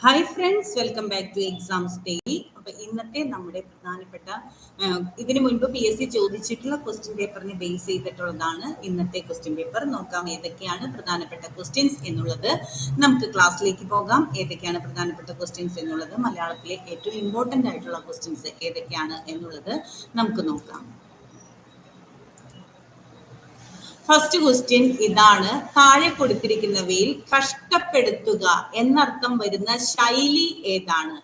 Hi friends welcome back to exams daily അപ്പൊ ഇന്നത്തെ നമ്മുടെ പ്രധാനപ്പെട്ട ഇതിനു മുൻപ് പി എസ് സി ചോദിച്ചിട്ടുള്ള ക്വസ്റ്റ്യൻ പേപ്പറിനെ ബേസ് ചെയ്തിട്ടുള്ളതാണ് ഇന്നത്തെ ക്വസ്റ്റ്യൻ പേപ്പർ നോക്കാം ഏതൊക്കെയാണ് പ്രധാനപ്പെട്ട ക്വസ്റ്റ്യൻസ് എന്നുള്ളത്. നമുക്ക് ക്ലാസ്സിലേക്ക് പോകാം. ഏതൊക്കെയാണ് പ്രധാനപ്പെട്ട ക്വസ്റ്റ്യൻസ് എന്നുള്ളത്. മലയാളത്തിലെ ഏറ്റവും ഇമ്പോർട്ടന്റ് ആയിട്ടുള്ള ക്വസ്റ്റ്യൻസ് ഏതൊക്കെയാണ് എന്നുള്ളത് നമുക്ക് നോക്കാം. ഫസ്റ്റ് ക്വസ്റ്റ്യൻ ഇതാണ്. താഴെ കൊടുത്തിരിക്കുന്നവയിൽ കഷ്ടപ്പെടുത്തുക എന്നർത്ഥം വരുന്ന ശൈലി ഏതാണ്?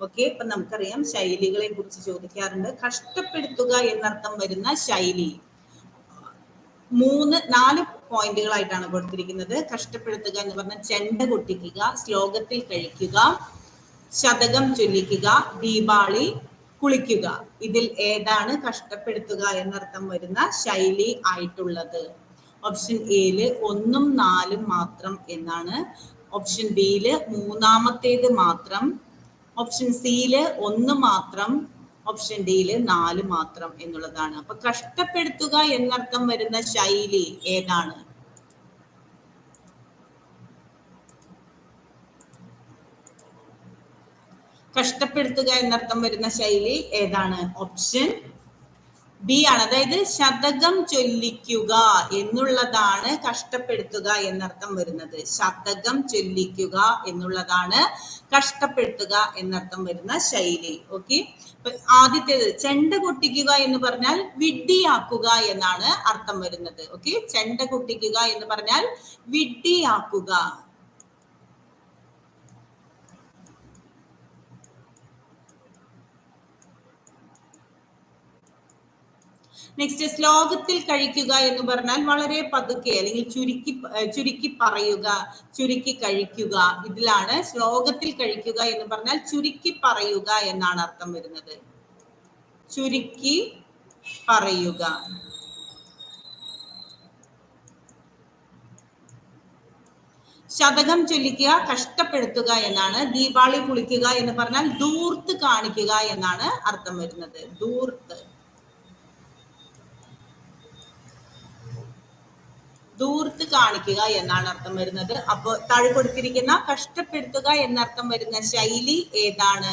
ഓക്കെ ഇപ്പൊ നമുക്കറിയാം ശൈലികളെ കുറിച്ച് ചോദിക്കാറുണ്ട്. കഷ്ടപ്പെടുത്തുക എന്നർത്ഥം വരുന്ന ശൈലി. മൂന്ന് നാല് പോയിന്റുകളായിട്ടാണ് കൊടുത്തിരിക്കുന്നത്. കഷ്ടപ്പെടുത്തുക എന്ന് പറഞ്ഞ ചെണ്ട കൊട്ടിക്കുക ശ്ലോകത്തിൽ കഴിക്കുക ശതകം ചൊല്ലിക്കുക ദീപാളി കുളിക്കുക. ഇതിൽ ഏതാണ് കഷ്ടപ്പെടുത്തുക എന്നർത്ഥം വരുന്ന ശൈലി ആയിട്ടുള്ളത്? ഓപ്ഷൻ എയിൽ ഒന്നും നാലും മാത്രം എന്നാണ്. ഓപ്ഷൻ ബിയിൽ മൂന്നാമത്തേത് മാത്രം. ഓപ്ഷൻ സിയിൽ ഒന്ന് മാത്രം. ഓപ്ഷൻ ഡിയിൽ നാല് മാത്രം എന്നുള്ളതാണ്. അപ്പൊ കഷ്ടപ്പെടുത്തുക എന്നർത്ഥം വരുന്ന ശൈലി ഏതാണ്? കഷ്ടപ്പെടുത്തുക എന്നർത്ഥം വരുന്ന ശൈലി ഏതാണ്? ഓപ്ഷൻ ബി ആണ്. അതായത് ശതകം ചൊല്ലിക്കുക എന്നുള്ളതാണ് കഷ്ടപ്പെടുത്തുക എന്നർത്ഥം വരുന്നത്. ശതകം ചൊല്ലിക്കുക എന്നുള്ളതാണ് കഷ്ടപ്പെടുത്തുക എന്നർത്ഥം വരുന്ന ശൈലി. ഓക്കെ ആദ്യത്തേത് ചെണ്ട കൊട്ടിക്കുക എന്ന് പറഞ്ഞാൽ വിഡ്ഢിയാക്കുക എന്നാണ് അർത്ഥം വരുന്നത്. ഓക്കെ ചെണ്ട കൊട്ടിക്കുക എന്ന് പറഞ്ഞാൽ വിഡ്ഢിയാക്കുക. നെക്സ്റ്റ് ശ്ലോകത്തിൽ കഴിക്കുക എന്ന് പറഞ്ഞാൽ വളരെ പതുക്കെ അല്ലെങ്കിൽ ചുരുക്കി ചുരുക്കി പറയുക ചുരുക്കി കഴിക്കുക. ഇതിലാണ് ശ്ലോകത്തിൽ കഴിക്കുക എന്ന് പറഞ്ഞാൽ ചുരുക്കി പറയുക എന്നാണ് അർത്ഥം വരുന്നത്. ചുരുക്കി പറയുക. ശതകം ചൊല്ലിക്കുക കഷ്ടപ്പെടുത്തുക എന്നാണ്. ദീപാവളി കുളിക്കുക എന്ന് പറഞ്ഞാൽ ദൂർത്ത് കാണിക്കുക എന്നാണ് അർത്ഥം വരുന്നത്. ദൂർത്ത് ദൂർത്ത് കാണിക്കുക എന്നാണ് അർത്ഥം വരുന്നത്. അപ്പോൾ താഴെ കൊടുത്തിരിക്കുന്ന കഷ്ടപ്പെടുത്തുക എന്നർത്ഥം വരുന്ന ശൈലി ഏതാണ്?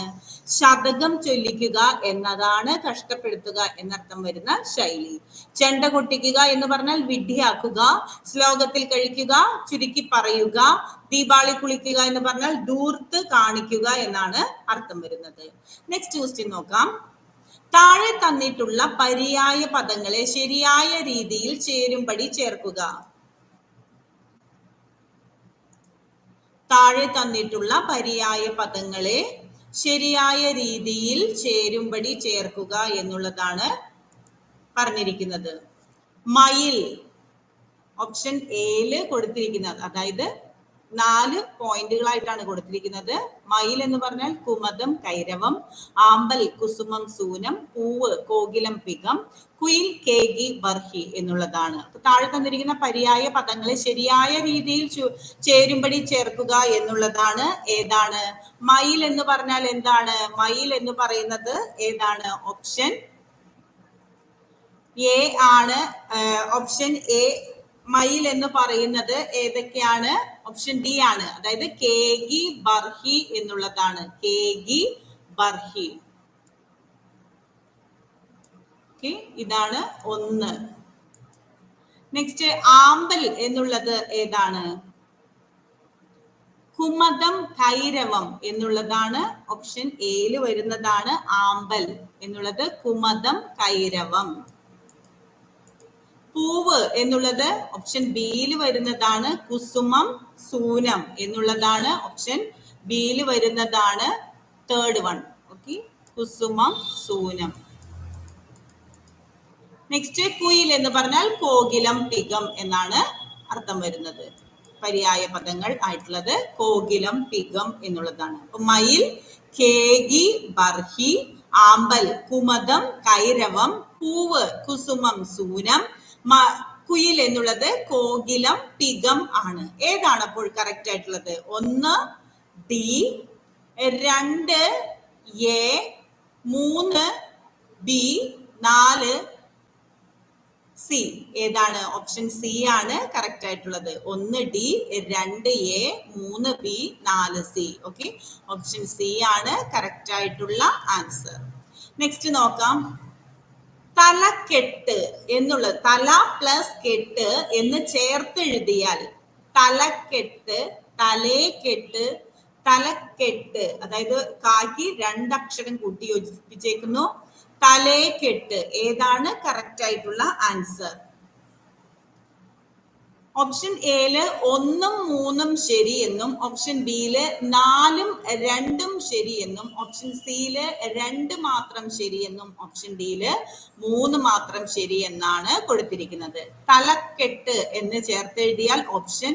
ശതകം ചൊല്ലിക്കുക എന്നതാണ് കഷ്ടപ്പെടുത്തുക എന്നർത്ഥം വരുന്ന ശൈലി. ചെണ്ട കൊട്ടിക്കുക എന്ന് പറഞ്ഞാൽ വിഡ്ഢിയാക്കുക ശ്ലോകത്തിൽ കഴിക്കുക ചുരുക്കി പറയുക ദീപാവളി കുളിക്കുക എന്ന് പറഞ്ഞാൽ ദൂർത്ത് കാണിക്കുക എന്നാണ് അർത്ഥം വരുന്നത്. നെക്സ്റ്റ് ക്വസ്റ്റ്യൻ നോക്കാം. താഴെ തന്നിട്ടുള്ള പര്യായ പദങ്ങളെ ശരിയായ രീതിയിൽ ചേരുംപടി ചേർക്കുക. താഴെ തന്നിട്ടുള്ള പര്യായ പദങ്ങളെ ശരിയായ രീതിയിൽ ചേരുംപടി ചേർക്കുക എന്നുള്ളതാണ് പറഞ്ഞിരിക്കുന്നത്. മയിൽ ഓപ്ഷൻ എയിൽ കൊടുത്തിരിക്കുന്നത്. അതായത് നാല് പോയിന്റുകളായിട്ടാണ് കൊടുത്തിരിക്കുന്നത്. മയിൽ എന്ന് പറഞ്ഞാൽ കുമതം കൈരവം ആമ്പൽ കുസുമം സൂനം പൂവ് കോകിലം പികം കുയിൽ കേകി ബർഹി എന്നുള്ളതാണ്. താഴെ തന്നിരിക്കുന്ന പര്യായ പദങ്ങളെ ശരിയായ രീതിയിൽ ചേരുമ്പടി ചേർക്കുക എന്നുള്ളതാണ് ഏതാണ്? മയിൽ എന്ന് പറഞ്ഞാൽ എന്താണ്? മയിൽ എന്ന് പറയുന്നത് ഏതാണ്? ഓപ്ഷൻ എ ആണ്. ഓപ്ഷൻ എ മയിൽ എന്ന് പറയുന്നത് ഏതൊക്കെയാണ്? ഓപ്ഷൻ ഡി ആണ്. അതായത് കേഗി ബർഹി എന്നുള്ളതാണ്. കേഗി ബർഹി. ഓക്കെ ഇതാണ് ഒന്ന്. നെക്സ്റ്റ് ആമ്പൽ എന്നുള്ളത് ഏതാണ്? കുമതം കൈരവം എന്നുള്ളതാണ് ഓപ്ഷൻ എയിൽ വരുന്നതാണ് ആമ്പൽ എന്നുള്ളത് കുമതം കൈരവം. പൂവ് എന്നുള്ളത് ഓപ്ഷൻ ബിയിൽ വരുന്നതാണ് കുസുമം സൂനം എന്നുള്ളതാണ് ഓപ്ഷൻ ബിയിൽ വരുന്നതാണ് തേർഡ് വൺ ഓക്കെ കുസുമം സൂനം. നെക്സ്റ്റ് കുയിൽ എന്ന് പറഞ്ഞാൽ കോകിലം പികം എന്നാണ് അർത്ഥം വരുന്നത്. പര്യായ പദങ്ങൾ ആയിട്ടുള്ളത് കോകിലം പികം എന്നുള്ളതാണ്. മയിൽ കേഗി ബർഹി ആമ്പൽ കുമതം കൈരവം പൂവ് കുസുമം സൂനം കുയിൽ എന്നുള്ളത് കോകിലം പിഗം ആണ്. ഏതാണ് അപ്പോൾ കറക്റ്റ് ആയിട്ടുള്ളത്? ഒന്ന് ഡി രണ്ട് എ മൂന്ന് ബി നാല് സി. ഏതാണ്? ഓപ്ഷൻ സി ആണ് കറക്റ്റ് ആയിട്ടുള്ളത്. ഒന്ന് ഡി രണ്ട് എ മൂന്ന് ബി നാല് സി. ഓക്കെ ഓപ്ഷൻ സി ആണ് കറക്റ്റ് ആയിട്ടുള്ള ആൻസർ നെക്സ്റ്റ് നോക്കാം. തലക്കെട്ട് എന്നുള്ളത് തല പ്ലസ് കെട്ട് എന്ന് ചേർത്ത് എഴുതിയാൽ തലക്കെട്ട് തലേ കെട്ട് തലക്കെട്ട് അതായത് കാക്കി രണ്ടക്ഷരം കൂട്ടി യോജിപ്പിച്ചേക്കുന്നു. തലേക്കെട്ട് ഏതാണ് കറക്റ്റ് ആയിട്ടുള്ള ആൻസർ ഓപ്ഷൻ എയിൽ ഒന്നും മൂന്നും ശരി എന്നും ഓപ്ഷൻ ബിയിൽ നാലും രണ്ടും ശരി എന്നും ഓപ്ഷൻ സിയിൽ രണ്ട് മാത്രം ശരി എന്നും ഓപ്ഷൻ ഡിയിൽ മൂന്ന് മാത്രം ശരി എന്നാണ് കൊടുത്തിരിക്കുന്നത്. തലക്കെട്ട് എന്ന് ചേർത്തെഴുതിയാൽ ഓപ്ഷൻ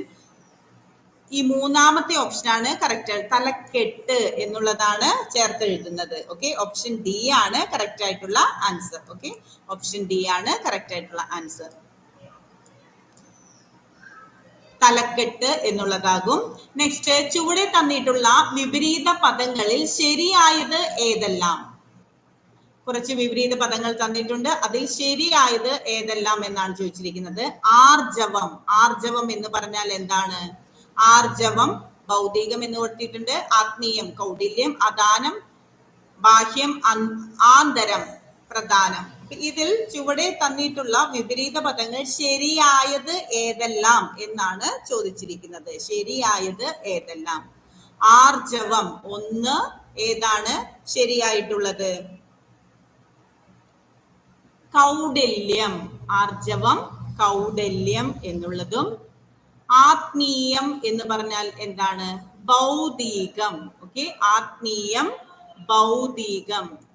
ഈ മൂന്നാമത്തെ ഓപ്ഷനാണ് കറക്റ്റ് തലക്കെട്ട് എന്നുള്ളതാണ് ചേർത്ത് എഴുതുന്നത് ഓക്കെ ഓപ്ഷൻ ഡി ആണ് കറക്റ്റ് ആയിട്ടുള്ള ആൻസർ ഓക്കെ ഓപ്ഷൻ ഡി ആണ് കറക്റ്റ് ആയിട്ടുള്ള ആൻസർ തലക്കെട്ട് എന്നുള്ളതാകും. നെക്സ്റ്റ് ചുവടെ തന്നിട്ടുള്ള വിപരീത പദങ്ങളിൽ ശരിയായത് ഏതെല്ലാം? കുറച്ച് വിപരീത പദങ്ങൾ തന്നിട്ടുണ്ട്. അതിൽ ശരിയായത് ഏതെല്ലാം എന്നാണ് ചോദിച്ചിരിക്കുന്നത്. ആർജവം. ആർജവം എന്ന് പറഞ്ഞാൽ എന്താണ്? ആർജവം ഭൗതികം എന്ന് കൊടുത്തിട്ടുണ്ട്. ആത്മീയം കൗടില്യം അദാനം ബാഹ്യം ആന്തരം പ്രധാനം ഇതിൽ ചുവടെ തന്നിട്ടുള്ള വിപരീത പദങ്ങൾ ശരിയായത് ഏതെല്ലാം എന്നാണ് ചോദിച്ചിരിക്കുന്നത്. ശരിയായത് ഏതെല്ലാം? ആർജവം. ഒന്ന് ഏതാണ് ശരിയായിട്ടുള്ളത്? കൗഡല്യം ആർജവം കൗഡല്യം എന്നുള്ളതും ആത്മീയം എന്ന് പറഞ്ഞാൽ എന്താണ്? ഭൗതികം. ഓക്കെ? ആത്മീയം ഭൗതികം.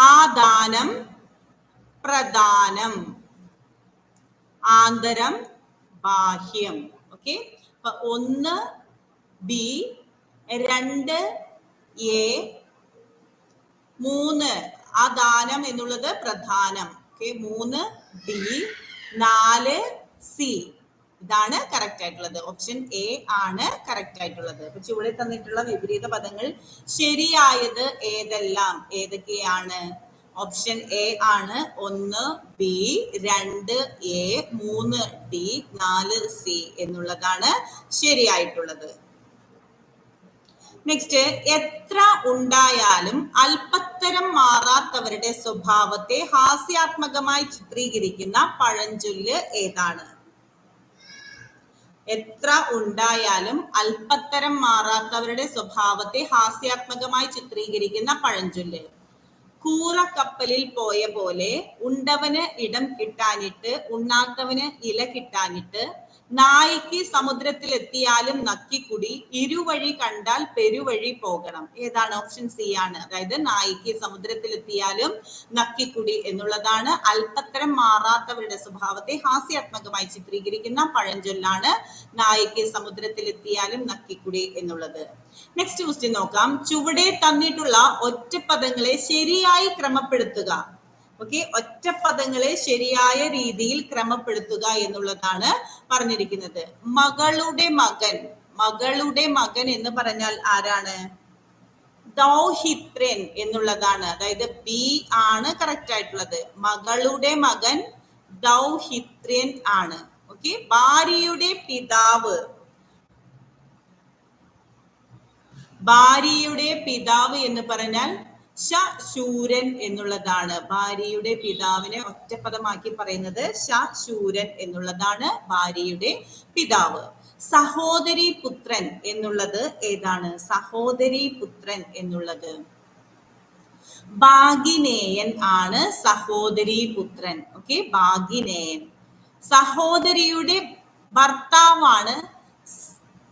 ആദാനം പ്രദാനം. ആന്തരം ബാഹ്യം. ഓക്കെ ഒന്ന് ബി രണ്ട് എ മൂന്ന്. ആ ദാനം എന്നുള്ളത് പ്രധാനം. ഓക്കെ മൂന്ന് ബി നാല് സി ഇതാണ് കറക്റ്റ് ആയിട്ടുള്ളത്. ഓപ്ഷൻ എ ആണ് കറക്റ്റ് ആയിട്ടുള്ളത്. അപ്പൊ ചുവടെ തന്നിട്ടുള്ള വിപരീത പദങ്ങൾ ശരിയായത് ഏതെല്ലാം? ഏതൊക്കെയാണ്? ഓപ്ഷൻ എ ആണ് ഒന്ന് ബി രണ്ട് എ മൂന്ന് ഡി നാല് സി എന്നുള്ളതാണ് ശരിയായിട്ടുള്ളത്. നെക്സ്റ്റ് എത്ര ഉണ്ടായാലും അല്പത്തരം മാറാത്തവരുടെ സ്വഭാവത്തെ ഹാസ്യാത്മകമായി ചിത്രീകരിക്കുന്ന പഴഞ്ചൊല്ല് ഏതാണ്? എത്ര ഉണ്ടായാലും അല്പത്തരം മാറാത്തവരുടെ സ്വഭാവത്തെ ഹാസ്യാത്മകമായി ചിത്രീകരിക്കുന്ന പഴഞ്ചൊല്ല്. കൂറക്കപ്പലിൽ പോയ പോലെ ഉണ്ടവന് ഇടം കിട്ടാനിട്ട് ഉണ്ണാത്തവന് ഇല കിട്ടാനിട്ട് നായിക്ക് സമുദ്രത്തിൽ എത്തിയാലും നക്കിക്കുടി ഇരുവഴി കണ്ടാൽ പെരുവഴി പോകണം. ഏതാണ് ഓപ്ഷൻ സി ആണ്. അതായത് നായിക്ക് സമുദ്രത്തിൽ എത്തിയാലും നക്കിക്കുടി എന്നുള്ളതാണ് അല്പത്തരം മാറാത്തവരുടെ സ്വഭാവത്തെ ഹാസ്യാത്മകമായി ചിത്രീകരിക്കുന്ന പഴഞ്ചൊല്ലാണ് നായിക്ക് സമുദ്രത്തിൽ എത്തിയാലും നക്കിക്കുടി എന്നുള്ളത്. നെക്സ്റ്റ് ക്വസ്റ്റ്യൻ നോക്കാം. ചുവടെ തന്നിട്ടുള്ള ഒറ്റ പദങ്ങളെ ശരിയായി ക്രമപ്പെടുത്തുക. ഓക്കെ ഒറ്റപ്പദങ്ങളെ ശരിയായ രീതിയിൽ ക്രമപ്പെടുത്തുക എന്നുള്ളതാണ് പറഞ്ഞിരിക്കുന്നത്. മകളുടെ മകൻ മകളുടെ മകൻ എന്ന് പറഞ്ഞാൽ ആരാണ്? ദൗഹിത്രൻ എന്നുള്ളതാണ്. അതായത് ബി ആണ് കറക്റ്റ് ആയിട്ടുള്ളത്. മകളുടെ മകൻ ദൗഹിത്രൻ ആണ്. ഓക്കെ ഭാര്യയുടെ പിതാവ്. ഭാര്യയുടെ പിതാവ് എന്ന് പറഞ്ഞാൽ ശൂരൻ എന്നുള്ളതാണ്. ഭാര്യയുടെ പിതാവിനെ ഒറ്റപ്പദമാക്കി പറയുന്നത് ശൂരൻ എന്നുള്ളതാണ് ഭാര്യയുടെ പിതാവ്. സഹോദരി പുത്രൻ എന്നുള്ളത് ഏതാണ്? സഹോദരി പുത്രൻ എന്നുള്ളത്. ഭാഗിനേയൻ ആണ് സഹോദരി പുത്രൻ. ഓക്കെ ഭാഗിനേയൻ. സഹോദരിയുടെ ഭർത്താവാണ്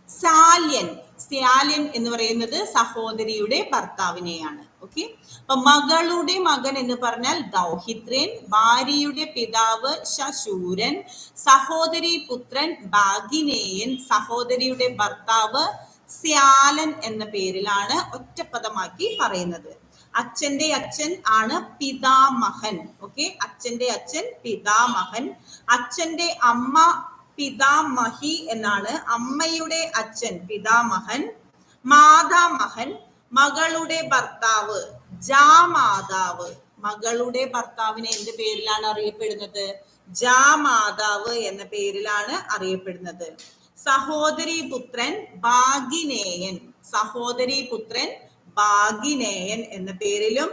സാല്യൻ സ്യാലിൻ എന്ന് പറയുന്നത് സഹോദരിയുടെ ഭർത്താവിനെയാണ്. ഓക്കെ അപ്പൊ മകളുടെ മകൻ എന്ന് പറഞ്ഞാൽ ദൗഹിത്രൻ ഭാര്യയുടെ പിതാവ് ശശൂരൻ സഹോദരി പുത്രൻ ഭാഗിനേയൻ സഹോദരിയുടെ ഭർത്താവ് സ്യാലൻ എന്ന പേരിലാണ് ഒറ്റപ്പദമാക്കി പറയുന്നത്. അച്ഛന്റെ അച്ഛൻ ആണ് പിതാമഹൻ. ഓക്കെ അച്ഛന്റെ അച്ഛൻ പിതാമഹൻ. അച്ഛന്റെ അമ്മ പിതാമഹി എന്നാണ് അമ്മയുടെ അച്ഛൻ പിതാമഹൻ. മാതാമഹൻ. മകളുടെ ഭർത്താവ് ജാമാതാവ്. മകളുടെ ഭർത്താവിനെ എന്ത് പേരിലാണ് അറിയപ്പെടുന്നത്? ജാമാതാവ് എന്ന പേരിലാണ് അറിയപ്പെടുന്നത്. സഹോദരി പുത്രൻ ഭാഗിനേയൻ. സഹോദരി പുത്രൻ ഭാഗിനേയൻ എന്ന പേരിലും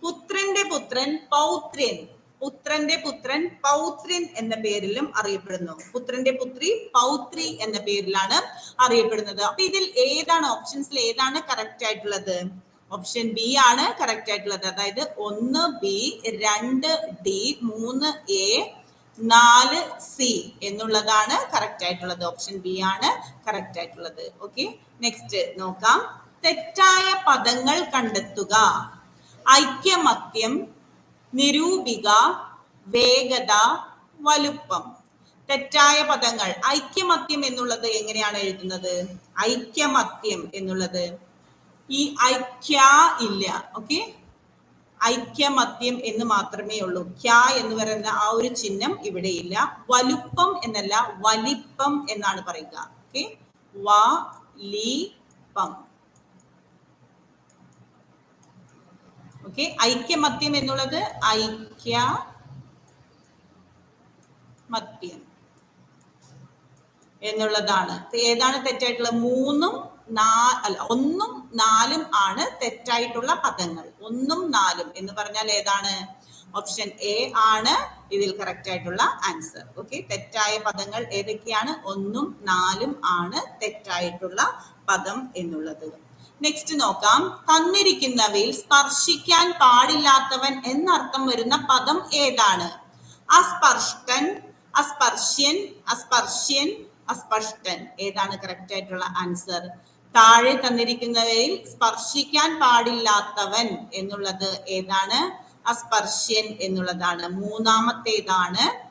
പുത്രന്റെ പുത്രൻ പൗത്രൻ പുത്രന്റെ പുത്രൻ പൗത്രൻ എന്ന പേരിലും അറിയപ്പെടുന്നു. പുത്രന്റെ പുത്രി പൗത്രി എന്ന പേരിലാണ് അറിയപ്പെടുന്നത്. അപ്പൊ ഇതിൽ ഏതാണ് ഓപ്ഷൻസിൽ ഏതാണ് കറക്റ്റ് ആയിട്ടുള്ളത്? ഓപ്ഷൻ ബി ആണ് കറക്റ്റ് ആയിട്ടുള്ളത്. അതായത് ഒന്ന് ബി രണ്ട് ഡി മൂന്ന് എ നാല് സി എന്നുള്ളതാണ് കറക്റ്റ് ആയിട്ടുള്ളത്. ഓപ്ഷൻ ബി ആണ് കറക്റ്റ് ആയിട്ടുള്ളത്. ഓക്കെ നെക്സ്റ്റ് നോക്കാം. തെറ്റായ പദങ്ങൾ കണ്ടെത്തുക. ഐക്യമത്യം നിരൂപിക വേഗത വലുപ്പം. തെറ്റായ പദങ്ങൾ. ഐക്യമത്യം എന്നുള്ളത് എങ്ങനെയാണ് എഴുതുന്നത്? ഐക്യമത്യം എന്നുള്ളത്. ഈ ഐക്യ ഇല്ല. ഓക്കെ? ഐക്യമത്യം എന്ന് മാത്രമേ ഉള്ളൂ. ക്യ എന്ന് പറയുന്ന ആ ഒരു ചിഹ്നം ഇവിടെ ഇല്ല. വലുപ്പം എന്നല്ല വലിപ്പം എന്നാണ് പറയുക. ഓക്കെ? വലിപ്പം. ഓക്കെ ഐക്യമത്യം എന്നുള്ളത് ഐക്യ മത്യം എന്നുള്ളതാണ് ഏതാണ് തെറ്റായിട്ടുള്ളത്? മൂന്നും അല്ല ഒന്നും നാലും ആണ് തെറ്റായിട്ടുള്ള പദങ്ങൾ. ഒന്നും നാലും എന്ന് പറഞ്ഞാൽ ഏതാണ്? ഓപ്ഷൻ എ ആണ് ഇതിൽ കറക്റ്റ് ആയിട്ടുള്ള ആൻസർ ഓക്കെ തെറ്റായ പദങ്ങൾ ഏതൊക്കെയാണ്? ഒന്നും നാലും ആണ് തെറ്റായിട്ടുള്ള പദം എന്നുള്ളത്. നെക്സ്റ്റ് നോക്കാം. തന്നിരിക്കുന്നവയിൽ സ്പർശിക്കാൻ പാടില്ലാത്തവൻ എന്നർത്ഥം വരുന്ന പദം ഏതാണ്? അസ്പർഷ്ടൻ അസ്പർശ്യൻ അസ്പർശ്യൻ അസ്പഷ്ടൻ. ഏതാണ് കറക്റ്റ് ആയിട്ടുള്ള ആൻസർ താഴെ തന്നിരിക്കുന്നവയിൽ സ്പർശിക്കാൻ പാടില്ലാത്തവൻ എന്നുള്ളത് ഏതാണ്? അസ്പർശ്യൻ എന്നുള്ളതാണ്. മൂന്നാമത്തേതാണ്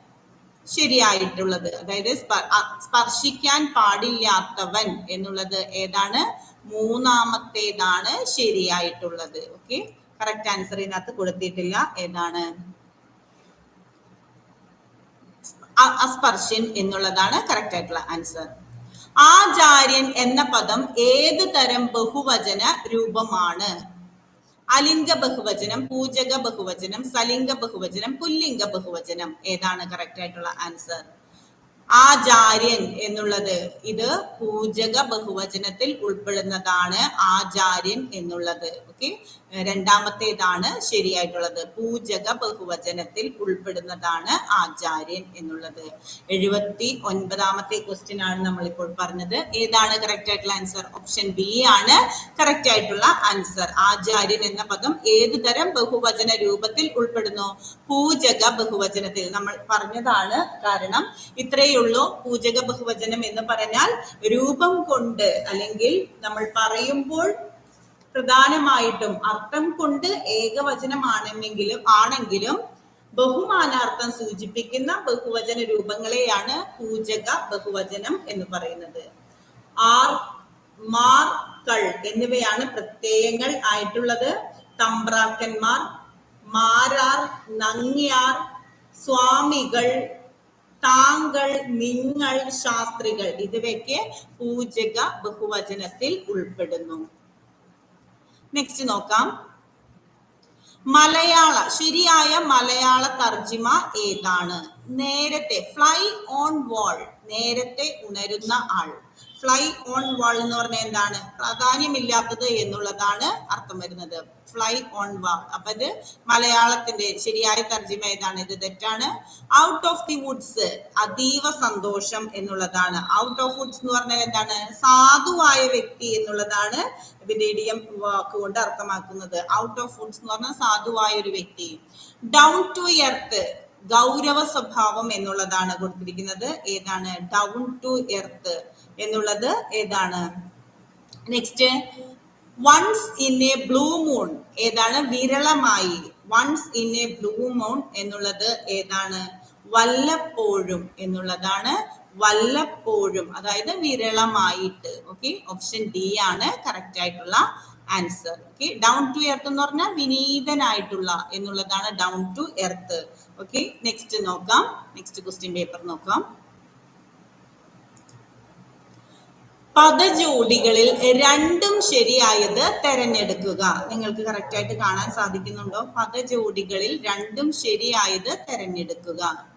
ശരിയായിട്ടുള്ളത്. അതായത് സ്പ- സ്പർശിക്കാൻ പാടില്ലാത്തവൻ എന്നുള്ളത് ഏതാണ്? മൂന്നാമത്തേതാണ് ശരിയായിട്ടുള്ളത്. ഓക്കെ കറക്റ്റ് ആൻസർ ഇതിനകത്ത് കൊടുത്തിട്ടില്ല. ഏതാണ്? അസ്പർശ്യൻ എന്നുള്ളതാണ് കറക്റ്റ് ആയിട്ടുള്ള ആൻസർ ആചാര്യൻ എന്ന പദം ഏത് തരം ബഹുവചന രൂപമാണ്? അലിംഗ ബഹുവചനം പൂജക ബഹുവചനം സലിംഗ ബഹുവചനം പുല്ലിംഗ ബഹുവചനം. ഏതാണ് കറക്റ്റ് ആയിട്ടുള്ള ആൻസർ ആചാര്യൻ എന്നുള്ളത്. ഇത് പൂജക ബഹുവചനത്തിൽ ഉൾപ്പെടുന്നതാണ് ആചാര്യൻ എന്നുള്ളത്. ഓക്കെ രണ്ടാമത്തേതാണ് ശരിയായിട്ടുള്ളത്. പൂജക ബഹുവചനത്തിൽ ഉൾപ്പെടുന്നതാണ് ആചാര്യൻ എന്നുള്ളത്. എഴുപത്തി ഒൻപതാമത്തെ ക്വസ്റ്റ്യൻ ആണ് നമ്മൾ ഇപ്പോൾ പറഞ്ഞത്. ഏതാണ് കറക്റ്റ് ആയിട്ടുള്ള ആൻസർ ഓപ്ഷൻ ബി ആണ് കറക്റ്റ് ആയിട്ടുള്ള ആൻസർ ആചാര്യൻ എന്ന പദം ഏത് തരം ബഹുവചന രൂപത്തിൽ ഉൾപ്പെടുന്നു? പൂജക ബഹുവചനത്തിൽ. നമ്മൾ പറഞ്ഞതാണ് കാരണം ഇത്രയേ ഉള്ളൂ പൂജക ബഹുവചനം എന്ന് പറഞ്ഞാൽ രൂപം കൊണ്ട് അല്ലെങ്കിൽ നമ്മൾ പറയുമ്പോൾ പ്രധാനമായിട്ടും അർത്ഥം കൊണ്ട് ഏകവചനമാണെങ്കിലും ആണെങ്കിലും ബഹുമാനാർത്ഥം സൂചിപ്പിക്കുന്ന ബഹുവചന രൂപങ്ങളെയാണ് പൂജക ബഹുവചനം എന്ന് പറയുന്നത്. ആർ മാർ കൾ എന്നിവയാണ് പ്രത്യയങ്ങൾ ആയിട്ടുള്ളത്. തമ്പ്രാക്കന്മാർ മാരാർ നങ്ങിയാർ സ്വാമികൾ താങ്കൾ നിങ്ങൾ ശാസ്ത്രികൾ ഇതുവയ്ക്ക് പൂജക ബഹുവചനത്തിൽ ഉൾപ്പെടുന്നു. നെക്സ്റ്റ് നോക്കാം. മലയാള ശരിയായ മലയാള തർജിമ ഏതാണ്? നേരത്തെ ഫ്ലൈ ഓൺ വാൾ നേരത്തെ ഉണരുന്ന ആൾ. ഫ്ലൈ ഓൺ വാൾ എന്ന് പറഞ്ഞാൽ എന്താണ്? പ്രാധാന്യമില്ലാത്തത് എന്നുള്ളതാണ് അർത്ഥം വരുന്നത്. ഫ്ലൈ ഓൺ വാൾ അപ്പൊ ഇത് മലയാളത്തിന്റെ ശരിയായ തർജിമ ഏതാണ്? ഇത് തെറ്റാണ്. ഔട്ട് ഓഫ് ദി വുഡ്സ് അതീവ സന്തോഷം എന്നുള്ളതാണ്. ഔട്ട് ഓഫ് വുഡ്സ് എന്ന് പറഞ്ഞാൽ എന്താണ്? സാധുവായ വ്യക്തി എന്നുള്ളതാണ് ഇതിന്റെ ഇടിയം വാക്ക് കൊണ്ട് അർത്ഥമാക്കുന്നത്. ഔട്ട് ഓഫ് വുഡ്സ് എന്ന് പറഞ്ഞാൽ സാധുവായ ഒരു വ്യക്തി. ഡൗൺ ടു എർത്ത് ഗൗരവ സ്വഭാവം എന്നുള്ളതാണ് കൊടുത്തിരിക്കുന്നത്. ഏതാണ്? ഡൗൺ ടു എർത്ത് എന്നുള്ളത് ഏതാണ്? Next once in a blue moon ഏതാണ്? വിരളമായി. Once in a blue moon എന്നുള്ളത് ഏതാണ്? വല്ലപ്പോഴും എന്നുള്ളതാണ്. വല്ലപ്പോഴും അതായത് വിരളമായിട്ട്. ഓക്കെ ഓപ്ഷൻ ഡി ആണ് കറക്റ്റ് ആയിട്ടുള്ള answer okay down to earth എന്ന് പറഞ്ഞാൽ വിനീതനായിട്ടുള്ള എന്നുള്ളതാണ് down to earth okay next നോക്കാം. നെക്സ്റ്റ് ക്വസ്റ്റ്യൻ പേപ്പർ നോക്കാം. പദജോഡികളിൽ രണ്ടും ശരിയായത് തെരഞ്ഞെടുക്കുക. നിങ്ങൾക്ക് കറക്റ്റ് ആയിട്ട് കാണാൻ സാധിക്കുന്നുണ്ടോ? പദജോഡികളിൽ രണ്ടും ശരിയായത് തെരഞ്ഞെടുക്കുക.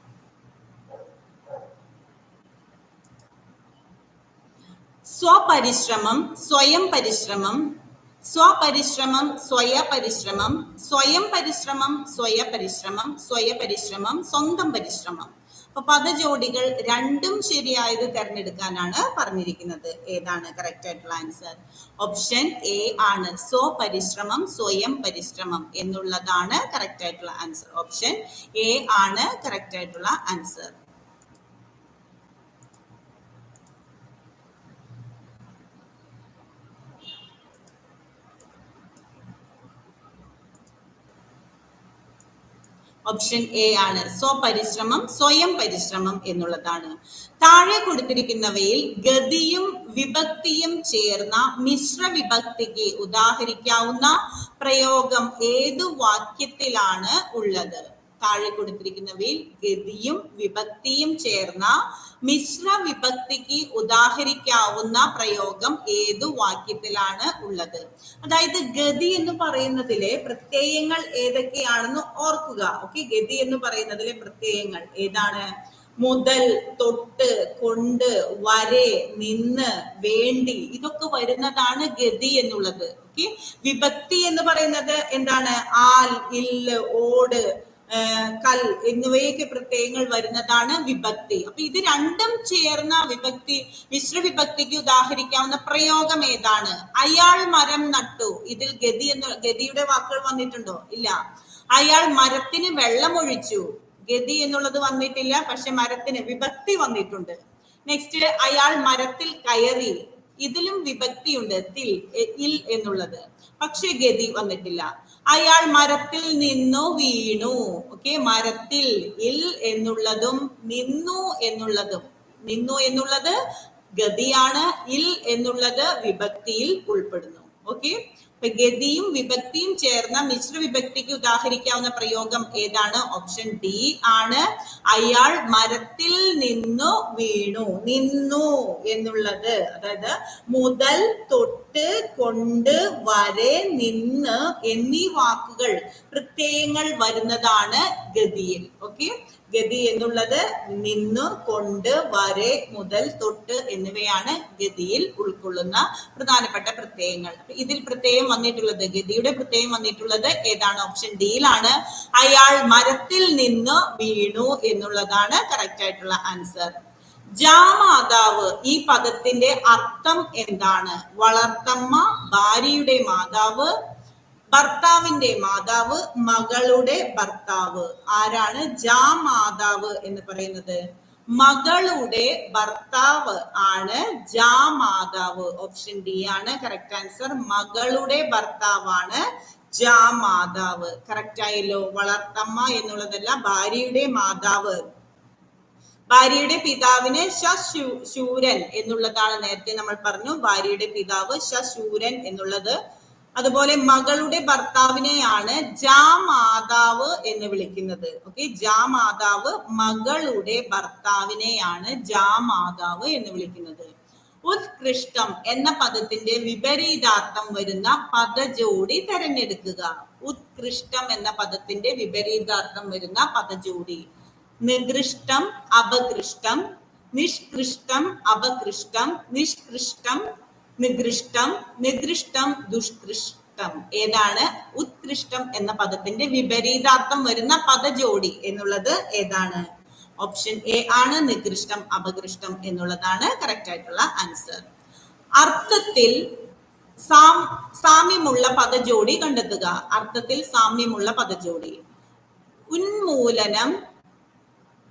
സ്വപരിശ്രമം സ്വയം പരിശ്രമം സ്വപരിശ്രമം സ്വയ പരിശ്രമം സ്വയം പരിശ്രമം സ്വയ പരിശ്രമം സ്വയ പരിശ്രമം സ്വന്തം പരിശ്രമം. അപ്പൊ പദജോഡികൾ രണ്ടും ശരിയായത് തെരഞ്ഞെടുക്കാനാണ് പറഞ്ഞിരിക്കുന്നത്. ഏതാണ് കറക്റ്റ് ആയിട്ടുള്ള ആൻസർ ഓപ്ഷൻ എ ആണ്. സ്വപരിശ്രമം സ്വയം പരിശ്രമം എന്നുള്ളതാണ് കറക്റ്റ് ആയിട്ടുള്ള ആൻസർ ഓപ്ഷൻ എ ആണ് കറക്റ്റ് ആയിട്ടുള്ള ആൻസർ ഓപ്ഷൻ എ ആണ്. സ്വപരിശ്രമം സ്വയം പരിശ്രമം എന്നുള്ളതാണ്. താഴെ കൊടുത്തിരിക്കുന്നവയിൽ ഗതിയും വിഭക്തിയും ചേർന്ന മിശ്ര വിഭക്തിക്ക് ഉദാഹരിക്കാവുന്ന പ്രയോഗം ഏതു വാക്യത്തിലാണ് ഉള്ളത്? താഴെ കൊടുത്തിരിക്കുന്നവയിൽ ഗതിയും വിഭക്തിയും ചേർന്ന മിശ്ര വിഭക്തിക്ക് ഉദാഹരിക്കാവുന്ന പ്രയോഗം ഏതു വാക്യത്തിലാണ് ഉള്ളത്? അതായത് ഗതി എന്ന് പറയുന്നതിലെ പ്രത്യയങ്ങൾ ഏതൊക്കെയാണെന്ന് ഓർക്കുക. ഓക്കെ ഗതി എന്ന് പറയുന്നതിലെ പ്രത്യയങ്ങൾ ഏതാണ്? മുതൽ തൊട്ട് കൊണ്ട് വരെ നിന്ന് വേണ്ടി ഇതൊക്കെ വരുന്നതാണ് ഗതി എന്നുള്ളത്. ഓക്കെ വിഭക്തി എന്ന് പറയുന്നത് എന്താണ്? ആൽ ഇല്ല് ഓട് കൽ എന്നിവയൊക്കെ പ്രത്യയങ്ങൾ വരുന്നതാണ് വിഭക്തി. അപ്പൊ ഇത് രണ്ടും ചേർന്ന വിഭക്തി മിശ്ര വിഭക്തിക്ക് ഉദാഹരിക്കാവുന്ന പ്രയോഗം ഏതാണ്? അയാൾ മരം നട്ടു. ഇതിൽ ഗതി എന്ന് ഗതിയുടെ വാക്കുകൾ വന്നിട്ടുണ്ടോ? ഇല്ല. അയാൾ മരത്തിന് വെള്ളമൊഴിച്ചു. ഗതി എന്നുള്ളത് വന്നിട്ടില്ല പക്ഷെ മരത്തിന് വിഭക്തി വന്നിട്ടുണ്ട്. നെക്സ്റ്റ് അയാൾ മരത്തിൽ കയറി. ഇതിലും വിഭക്തിയുണ്ട് തിൽ ഇൽ എന്നുള്ളത്. പക്ഷെ ഗതി വന്നിട്ടില്ല. അയാൾ മരത്തിൽ നിന്നു വീണു. ഓക്കെ മരത്തിൽ ഇൽ എന്നുള്ളതും നിന്നു എന്നുള്ളതും. നിന്നു എന്നുള്ളത് ഗതിയാണ് ഇൽ എന്നുള്ളത് വിഭക്തിയിൽ ഉൾപ്പെടുന്നു. ഓക്കെ ഗതിയും വിഭക്തിയും ചേർന്ന മിശ്ര വിഭക്തിക്ക് ഉദാഹരിക്കാവുന്ന പ്രയോഗം ഏതാണ്? ഓപ്ഷൻ ഡി ആണ്. അയാൾ മരത്തിൽ നിന്നു വീണു. നിന്നു എന്നുള്ളത്. അതായത് മുതൽ തൊട്ട് കൊണ്ട് വരെ നിന്ന് എന്നീ വാക്കുകൾ പ്രത്യയങ്ങൾ വരുന്നതാണ് ഗതിയിൽ. ഓക്കെ ഗതി എന്നുള്ളത് നിന്ന് കൊണ്ട് വരെ മുതൽ തൊട്ട് എന്നിവയാണ് ഗതിയിൽ ഉൾക്കൊള്ളുന്ന പ്രധാനപ്പെട്ട പ്രത്യയങ്ങൾ. ഇതിൽ പ്രത്യയം വന്നിട്ടുള്ളത് ഗതിയുടെ പ്രത്യയം വന്നിട്ടുള്ളത് ഏതാണ്? ഓപ്ഷൻ ഡിയിലാണ് അയാൾ മരത്തിൽ നിന്ന് വീണു എന്നുള്ളതാണ് കറക്റ്റ് ആയിട്ടുള്ള ആൻസർ ജാമാതാവ് ഈ പദത്തിന്റെ അർത്ഥം എന്താണ്? വളർത്തമ്മ ഭാര്യയുടെ മാതാവ് ഭർത്താവിന്റെ മാതാവ് മകളുടെ ഭർത്താവ്. ആരാണ്? ജാ മാതാവ് എന്ന് പറയുന്നത്. മകളുടെ ഭർത്താവ് ആണ് ജാ മാതാവ്. ഓപ്ഷൻ ഡി ആണ്. കറക്റ്റ് ആൻസർ മകളുടെ ഭർത്താവാണ് ജാ മാതാവ്. കറക്റ്റ് ആയല്ലോ. വളർത്തമ്മ എന്നുള്ളതല്ല ഭാര്യയുടെ മാതാവ്. ഭാര്യയുടെ പിതാവിന് ശശൂരൻ എന്നുള്ളതാണ് നേരത്തെ നമ്മൾ പറഞ്ഞു. ഭാര്യയുടെ പിതാവ് ശശൂരൻ എന്നുള്ളത് അതുപോലെ മകളുടെ ഭർത്താവിനെയാണ് ജാ മാതാവ് എന്ന് വിളിക്കുന്നത്. ഓക്കെ ജാ മാതാവ് മകളുടെ ഭർത്താവിനെയാണ് ജാ മാതാവ് എന്ന് വിളിക്കുന്നത്. ഉത്കൃഷ്ടം എന്ന പദത്തിന്റെ വിപരീതാർത്ഥം വരുന്ന പദജോടി തെരഞ്ഞെടുക്കുക. ഉത്കൃഷ്ടം എന്ന പദത്തിന്റെ വിപരീതാർത്ഥം വരുന്ന പദജോടി. നികൃഷ്ടം അപകൃഷ്ടം നിഷ്കൃഷ്ടം അപകൃഷ്ടം നിഷ്കൃഷ്ടം നികൃഷ്ടം നികൃഷ്ടം ദുഷ്കൃഷ്ടം. ഏതാണ്? ഉത്കൃഷ്ടം എന്ന പദത്തിന്റെ വിപരീതാർത്ഥം വരുന്ന പദജോഡി എന്നുള്ളത് ഏതാണ്? ഓപ്ഷൻ എ ആണ് നികൃഷ്ടം അപകൃഷ്ടം എന്നുള്ളതാണ് കറക്റ്റ് ആയിട്ടുള്ള ആൻസർ അർത്ഥത്തിൽ സാം സാമ്യമുള്ള പദജോഡി കണ്ടെത്തുക. അർത്ഥത്തിൽ സാമ്യമുള്ള പദജോഡി ഉന്മൂലനം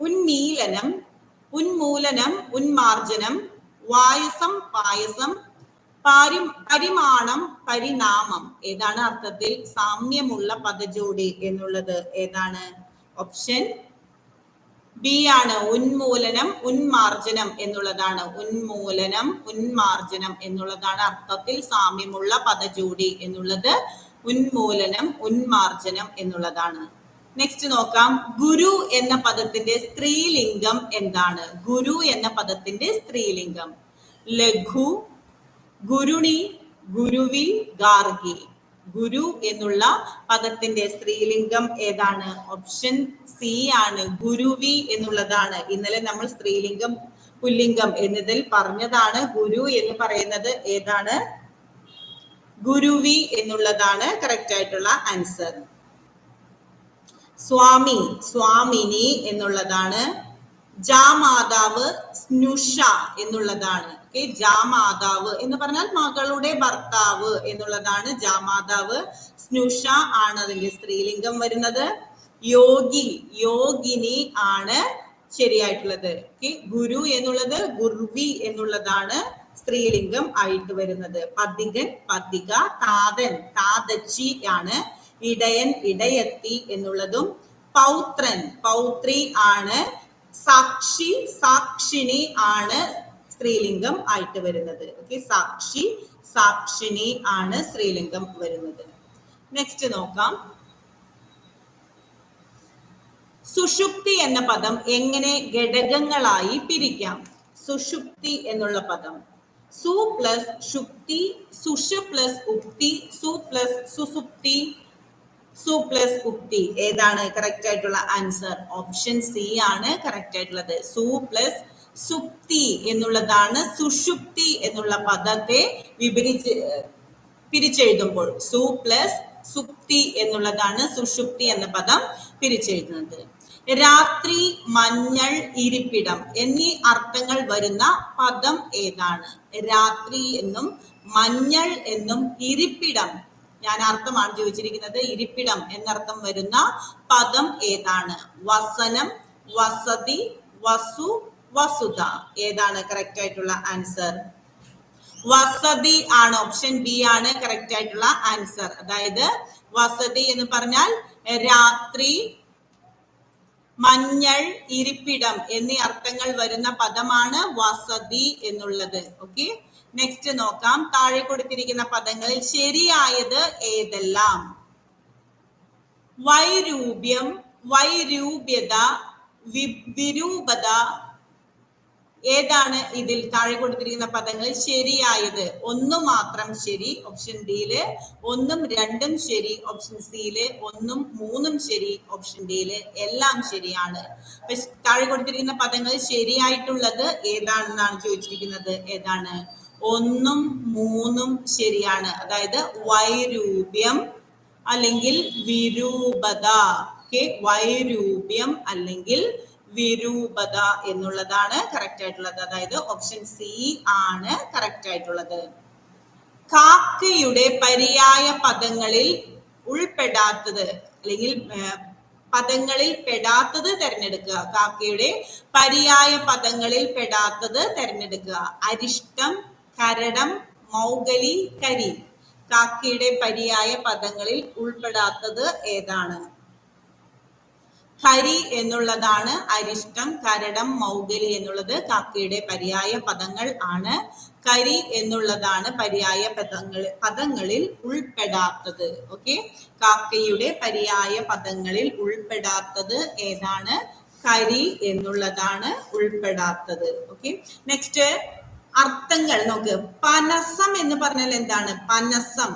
ഉന്മീലനം ഉന്മൂലനം ഉന്മാർജനം വായസം പായസം പാരി പരിമാണം പരിണാമം ഏതാണ് അർത്ഥത്തിൽ സാമ്യമുള്ള പദജോഡി എന്നുള്ളത്? ഏതാണ്? ഓപ്ഷൻ ബി ആണ് ഉന്മൂലനം ഉന്മാർജനം എന്നുള്ളതാണ്. ഉന്മൂലനം ഉന്മാർജനം എന്നുള്ളതാണ് അർത്ഥത്തിൽ സാമ്യമുള്ള പദജോഡി എന്നുള്ളത്. ഉന്മൂലനം ഉന്മാർജനം എന്നുള്ളതാണ്. നെക്സ്റ്റ് നോക്കാം. ഗുരു എന്ന പദത്തിന്റെ സ്ത്രീലിംഗം എന്താണ്? ഗുരു എന്ന പദത്തിന്റെ സ്ത്രീലിംഗം. ലഘു ഗുരുണി ഗുരുവി ഗാർഗി. ഗുരു എന്നുള്ള പദത്തിന്റെ സ്ത്രീലിംഗം ഏതാണ്? ഓപ്ഷൻ സി ആണ് ഗുരുവി എന്നുള്ളതാണ്. ഇന്നലെ നമ്മൾ സ്ത്രീലിംഗം പുല്ലിംഗം എന്നതിൽ പറഞ്ഞതാണ്. ഗുരു എന്ന് പറയുന്നത് ഏതാണ്? ഗുരുവി എന്നുള്ളതാണ് കറക്റ്റ് ആയിട്ടുള്ള ആൻസർ സ്വാമി സ്വാമിനി എന്നുള്ളതാണ് ജാമാതാവ് സ്നുഷ എന്നുള്ളതാണ്. ഓക്കെ ജാമാതാവ് എന്ന് പറഞ്ഞാൽ മകളുടെ ഭർത്താവ് എന്നുള്ളതാണ്. ജാമാതാവ് സ്നുഷ ആണ് അതിന്റെ സ്ത്രീലിംഗം വരുന്നത്. യോഗി യോഗിനി ആണ് ശരിയായിട്ടുള്ളത്. ഓക്കെ ഗുരു എന്നുള്ളത് ഗുർവി എന്നുള്ളതാണ് സ്ത്രീലിംഗം ആയിട്ട് വരുന്നത്. പതികൻ പതിക താതൻ താതച്ചി ആണ്. ഇടയൻ ഇടയത്തി എന്നുള്ളതും പൗത്രൻ പൗത്രി ആണ്. സാക്ഷി സാക്ഷിണി ആണ് സ്ത്രീലിംഗം ആയിട്ട് വരുന്നത്. ഓക്കെ സാക്ഷി സാക്ഷിണി ആണ് സ്ത്രീലിംഗം വരുന്നത്. നെക്സ്റ്റ് നോക്കാം. സുഷുപ്തി എന്ന പദം എങ്ങനെ ഘടകങ്ങളായി പിരിക്കാം? സുഷുപ്തി എന്നുള്ള പദം. സു പ്ലസ് ശുപ്തി സുഷ പ്ലസ് ഉക്തി സു പ്ലസ് സുസുപ്തി സു പ്ലസ് ഉക്തി ഏതാണ് കറക്റ്റ് ആയിട്ടുള്ള ആൻസർ ഓപ്ഷൻ സി ആണ് കറക്റ്റ് ആയിട്ടുള്ളത്. സു പ്ലസ് സുപ്തി എന്നുള്ളതാണ് സുഷുപ്തി എന്നുള്ള പദത്തെ വിപരിച്ച് പിരിച്ചെഴുതുമ്പോൾ. സു പ്ലസ് സുപ്തി എന്നുള്ളതാണ് സുഷുപ്തി എന്ന പദം പിരിച്ചെഴുതുന്നത്. രാത്രി മഞ്ഞൾ ഇരിപ്പിടം എന്നീ അർത്ഥങ്ങൾ വരുന്ന പദം ഏതാണ്? രാത്രി എന്നും മഞ്ഞൾ എന്നും ഇരിപ്പിടം ഞാൻ അർത്ഥമാണ് ചോദിച്ചിരിക്കുന്നത്. ഇരിപ്പിടം എന്നർത്ഥം വരുന്ന പദം ഏതാണ്? വസനം വസതി വസു വസുത. ഏതാണ് കറക്റ്റ് ആയിട്ടുള്ള ആൻസർ വസതി ആണ് ഓപ്ഷൻ ബി ആണ് കറക്റ്റ് ആയിട്ടുള്ള ആൻസർ അതായത് വസതി എന്ന് പറഞ്ഞാൽ രാത്രി മഞ്ഞൾ ഇരിപ്പിടം എന്നീ അർത്ഥങ്ങൾ വരുന്ന പദമാണ് വസതി എന്നുള്ളത്. ഓക്കെ നെക്സ്റ്റ് നോക്കാം. താഴെ കൊടുത്തിരിക്കുന്ന പദങ്ങളിൽ ശരിയായത് ഏതെല്ലാം? വൈരൂപ്യം വൈരൂപ്യത വിരൂപത. ഏതാണ് ഇതിൽ താഴെ കൊടുത്തിരിക്കുന്ന പദങ്ങളിൽ ശരിയായത്? ഒന്ന് മാത്രം ശരി ഓപ്ഷൻ ഡിയിൽ ഒന്നും രണ്ടും ശരി ഓപ്ഷൻ സിയിൽ ഒന്നും മൂന്നും ശരി ഓപ്ഷൻ ഡിയിൽ എല്ലാം ശരിയാണ്. താഴെ കൊടുത്തിരിക്കുന്ന പദങ്ങൾ ശരിയായിട്ടുള്ളത് ഏതാണെന്നാണ് ചോദിച്ചിരിക്കുന്നത്? ഏതാണ്? ഒന്നും മൂന്നും ശരിയാണ്. അതായത് വൈരൂപ്യം അല്ലെങ്കിൽ വിരൂപത. ഓക്കെ വൈരൂപ്യം അല്ലെങ്കിൽ വിരൂപത എന്നുള്ളതാണ് കറക്റ്റ് ആയിട്ടുള്ളത്. അതായത് ഓപ്ഷൻ സി ആണ് കറക്റ്റ് ആയിട്ടുള്ളത്. കാക്കയുടെ പര്യായ പദങ്ങളിൽ ഉൾപ്പെടാത്തത് അല്ലെങ്കിൽ പദങ്ങളിൽ പെടാത്തത് തിരഞ്ഞെടുക്കുക. കാക്കയുടെ പര്യായ പദങ്ങളിൽ പെടാത്തത് തിരഞ്ഞെടുക്കുക. അരിഷ്ടം കരടം മൗഗലി കരി. കാക്കയുടെ പര്യായ പദങ്ങളിൽ ഉൾപ്പെടാത്തത് ഏതാണ്? കരി എന്നുള്ളതാണ് അരിഷ്ടം കരടം മൗഗലി എന്നുള്ളത് കാക്കയുടെ പര്യായ പദങ്ങൾ ആണ്. കരി എന്നുള്ളതാണ് പര്യായ പദങ്ങൾ പദങ്ങളിൽ ഉൾപ്പെടാത്തത്. ഓക്കെ? കാക്കയുടെ പര്യായ പദങ്ങളിൽ ഉൾപ്പെടാത്തത് ഏതാണ്? കരി എന്നുള്ളതാണ് ഉൾപ്പെടാത്തത്. ഓക്കെ? നെക്സ്റ്റ് അർത്ഥങ്ങൾ നോക്ക്. പനസം എന്ന് പറഞ്ഞാൽ എന്താണ്? പനസം.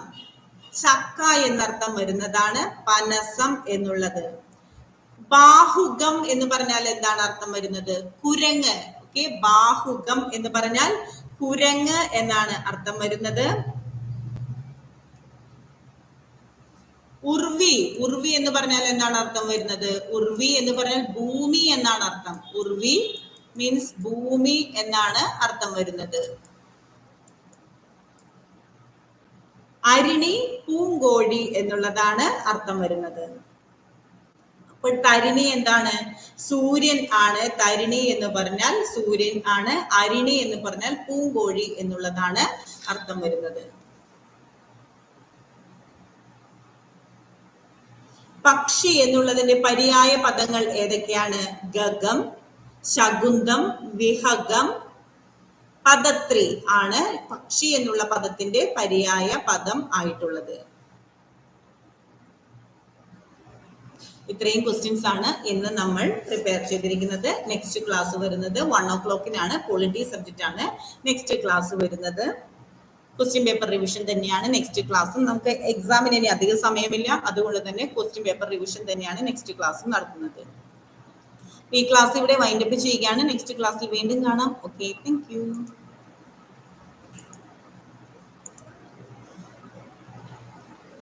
ചക്ക എന്നർത്ഥം വരുന്നതാണ് പനസം എന്നുള്ളത്. ബാഹുഗം എന്ന് പറഞ്ഞാൽ എന്താണ് അർത്ഥം വരുന്നത്? കുരങ്ങ്. ഓക്കെ ബാഹുഗം എന്ന് പറഞ്ഞാൽ കുരങ്ങ് എന്നാണ് അർത്ഥം വരുന്നത്. ഉർവി. ഉർവി എന്ന് പറഞ്ഞാൽ എന്താണ് അർത്ഥം വരുന്നത്? ഉർവി എന്ന് പറഞ്ഞാൽ ഭൂമി എന്നാണ് അർത്ഥം. ഉർവി മീൻസ് ഭൂമി എന്നാണ് അർത്ഥം വരുന്നത്. അരിണി പൂങ്കോഴി എന്നുള്ളതാണ് അർത്ഥം വരുന്നത്. അപ്പോൾ തരിണി എന്താണ്? സൂര്യൻ ആണ് തരിണി എന്ന് പറഞ്ഞാൽ സൂര്യൻ ആണ്. അരിണി എന്ന് പറഞ്ഞാൽ പൂങ്കോഴി എന്നുള്ളതാണ് അർത്ഥം വരുന്നത്. പക്ഷി എന്നുള്ളതിന്റെ പര്യായ പദങ്ങൾ ഏതൊക്കെയാണ്? ഗഗം ശകുന്തം വിഹകം പദത്രി ആണ് പക്ഷി എന്നുള്ള പദത്തിന്റെ പര്യായ പദം ആയിട്ടുള്ളത്. ഇത്രയും ക്വസ്റ്റ്യൻസ് ആണ് ഇന്ന് നമ്മൾ പ്രിപ്പയർ ചെയ്തിരിക്കുന്നത്. നെക്സ്റ്റ് ക്ലാസ് വരുന്നത് വൺ ഓ ക്ലോക്കിനാണ് പോളിറ്റി സബ്ജക്റ്റ് ആണ്. നെക്സ്റ്റ് ക്ലാസ് വരുന്നത് ക്വസ്റ്റ്യൻ പേപ്പർ റിവിഷൻ തന്നെയാണ്. നെക്സ്റ്റ് ക്ലാസ്സും നമുക്ക് എക്സാമിന് ഇനി അധിക സമയമില്ല. അതുകൊണ്ട് തന്നെ ക്വസ്റ്റ്യൻ പേപ്പർ റിവിഷൻ തന്നെയാണ് നെക്സ്റ്റ് ക്ലാസ്സും നടത്തുന്നത്. ഈ ക്ലാസ് ഇവിടെ വൈൻഡപ്പ് ചെയ്യുകയാണ്. നെക്സ്റ്റ് ക്ലാസ്സിൽ വീണ്ടും കാണാം. Okay thank